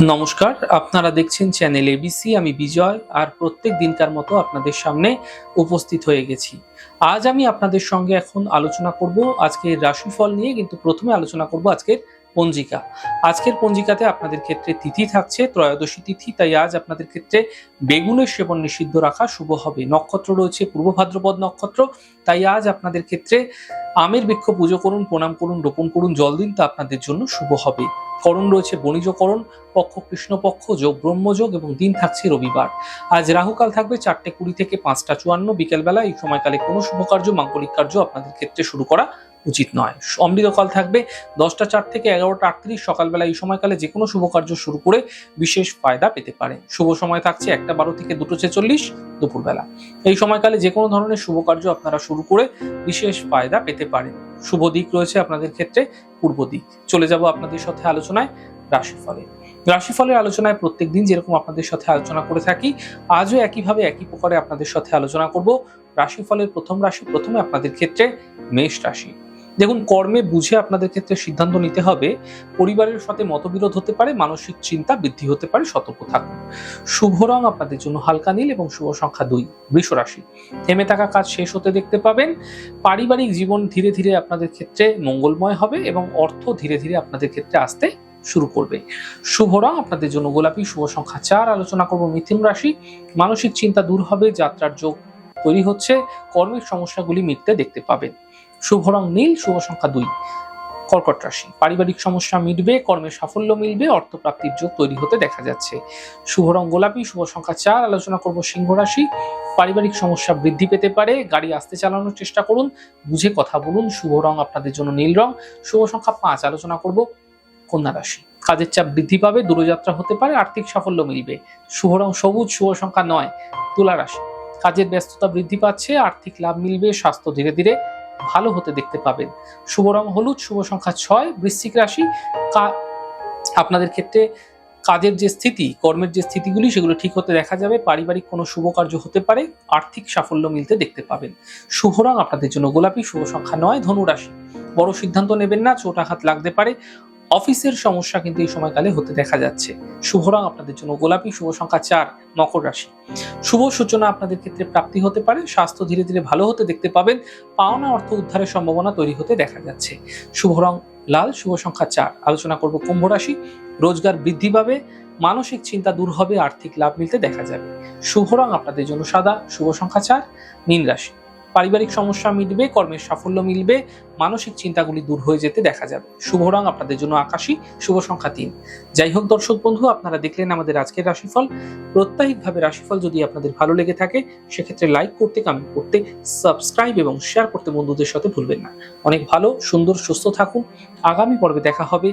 নমস্কার, আপনারা দেখছেন চ্যানেল এবিসি আমি বিজয়, আর প্রত্যেক দিনকার মতো আপনাদের সামনে উপস্থিত হয়ে গেছি। আজ আমি আপনাদের সঙ্গে এখন আলোচনা করব আজকের রাশিফল নিয়ে, কিন্তু প্রথমে আলোচনা করব আজকের পঞ্জিকা। আজকের পঞ্জিকাতে আপনাদের ক্ষেত্রে তিথি থাকছে, ত্রয়োদশী তিথি, তাই আজ আপনাদের ক্ষেত্রে বেগুনের সেবন নিষিদ্ধ রাখা শুভ হবে। নক্ষত্র রয়েছে পূর্ব ভাদ্রপদ নক্ষত্র, তাই আজ আপনাদের ক্ষেত্রে আমের বৃক্ষ পুজো করুন, প্রণাম করুন, রোপণ করুন জল দিন তা আপনাদের জন্য শুভ হবে। করণ রয়েছে বণিজকরণ পক্ষ, কৃষ্ণপক্ষ, যোগ, ব্রহ্মযোগ এবং দিন থাকছে রবিবার। আজ রাহুকাল থাকবে চারটে কুড়ি থেকে পাঁচটা চুয়ান্ন। বিকেলবেলা এই সময়কালে কোনো শুভ কার্য, মাঙ্গলিক কার্য আপনাদের ক্ষেত্রে শুরু করা উচিত নয়। অমৃতকাল থাকবে দশটা চার থেকে এগারোটা আটত্রিশ। সকালবেলা এই সময়কালে যে কোনো শুভ কার্য শুরু করে বিশেষ ফায়দা পেতে পারেন শুভ সময় থাকছে একটা বারো থেকে দুটো ছেচল্লিশ দুপুরবেলা। এই সময়কালে যে কোনো ধরনের শুভ কার্য আপনারা শুরু করে বিশেষ ফায়দা পেতে পারেন শুভ দিক রয়েছে আপনাদের ক্ষেত্রে পূর্ব দিক। চলে যাব আপনাদের সাথে আলোচনায় রাশিফলে। রাশিফলের আলোচনায় প্রত্যেক দিন যেরকম আপনাদের সাথে আলোচনা করে থাকি, আজও একইভাবে একই প্রকারে আপনাদের সাথে আলোচনা করব। রাশিফলের প্রথম রাশি প্রথমে আপনাদের ক্ষেত্রে মেষ রাশি। দেখুন, কর্মে বুঝে আপনাদের ক্ষেত্রে সিদ্ধান্ত নিতে হবে। পরিবারের সাথে মতবিরোধ হতে পারে, মানসিক চিন্তা বৃদ্ধি হতে পারে, সতর্ক থাকুন। শুভ রং আপনাদের জন্য হালকা নীল এবং শুভ সংখ্যা দুই, বৃষ রাশি। থেমে থাকা কাজ শেষ হতে দেখতে পাবেন। পারিবারিক জীবন ধীরে ধীরে আপনাদের ক্ষেত্রে মঙ্গলময় হবে এবং অর্থ ধীরে ধীরে আপনাদের ক্ষেত্রে আসতে শুরু করবে। শুভ রং আপনাদের জন্য গোলাপি শুভ সংখ্যা চার, আলোচনা করব মিথুন রাশি। মানসিক চিন্তা দূর হবে, যাত্রার যোগ তৈরি হচ্ছে, কর্মের সমস্যাগুলি মিটতে দেখতে পাবেন। শুভ রং নীল, শুভ সংখ্যা দুই। কর্কট রাশি, পারিবারিক সমস্যা মিটবে, কর্মের সাফল্য মিলবে, অর্থপ্রাপ্তির যোগ তৈরি হতে দেখা যাচ্ছে। শুভ রং গোলাপি, শুভ সংখ্যা চার, আলোচনা করব সিংহ রাশি। পারিবারিক সমস্যা বৃদ্ধি পেতে পারে, গাড়ি আসতে চালানোর চেষ্টা করুন, বুঝে কথা বলুন, শুভ রং আপনাদের জন্য নীল রং। শুভ সংখ্যা পাঁচ, আলোচনা করব কন্যা রাশি কাজের চাপ বৃদ্ধি পাবে, দূরযাত্রা হতে পারে, আর্থিক সাফল্য মিলবে। শুভ রং সবুজ, শুভ সংখ্যা নয়, তুলা রাশি। কাজের ব্যস্ততা বৃদ্ধি পাচ্ছে, আর্থিক লাভ মিলবে, স্বাস্থ্য ধীরে ধীরে ভালো হতে দেখতে পাবেন। শুভ রং হলুদ, শুভ সংখ্যা ছয়, বৃশ্চিক রাশি। আপনাদের ক্ষেত্রে কাজের যে স্থিতি, কর্মের যে স্থিতিগুলি, সেগুলো ঠিক হতে দেখা যাবে। পারিবারিক কোনো শুভ কার্য হতে পারে, আর্থিক সাফল্য মিলতে দেখতে পাবেন। শুভ রং আপনাদের জন্য গোলাপি, শুভ সংখ্যা নয় ধনুরাশি বড় সিদ্ধান্ত নেবেন না, চোট আঘাত লাগতে পারে অফিসের সমস্যা কিন্তু এই সময়কালে হতে দেখা যাচ্ছে। শুভ রং আপনাদের জন্য গোলাপি শুভ সংখ্যা চার, মকর রাশি। শুভ সূচনা আপনাদের ক্ষেত্রে প্রাপ্তি হতে পারে, স্বাস্থ্য ধীরে ধীরে ভালো হতে দেখতে পাবেন, পাওনা অর্থ উদ্ধারের সম্ভাবনা তৈরি হতে দেখা যাচ্ছে। শুভ রং লাল, শুভ সংখ্যা চার, আলোচনা করব কুম্ভ রাশি, রোজগার বৃদ্ধি পাবে, মানসিক চিন্তা দূর হবে, আর্থিক লাভ মিলতে দেখা যাবে। শুভ রং আপনাদের জন্য সাদা, শুভ সংখ্যা চার, মীন রাশি। পারিবারিক সমস্যা মিটবে, কর্মের সাফল্য মিলবে, মানসিক চিন্তাগুলি দূর হয়ে যেতে দেখা যাবে। শুভ রং আপনাদের জন্য আকাশী, শুভ সংখ্যা তিন। যাই হোক দর্শক বন্ধু, আপনারা দেখলেন আমাদের আজকের রাশিফল। প্রত্যাহিকভাবে রাশিফল যদি আপনাদের ভালো লেগে থাকে, সেক্ষেত্রে লাইক করতে কমেন্ট করতে সাবস্ক্রাইব এবং শেয়ার করতে বন্ধুদের সাথে ভুলবেন না। অনেক ভালো, সুন্দর, সুস্থ থাকুন। আগামী পর্বে দেখা হবে।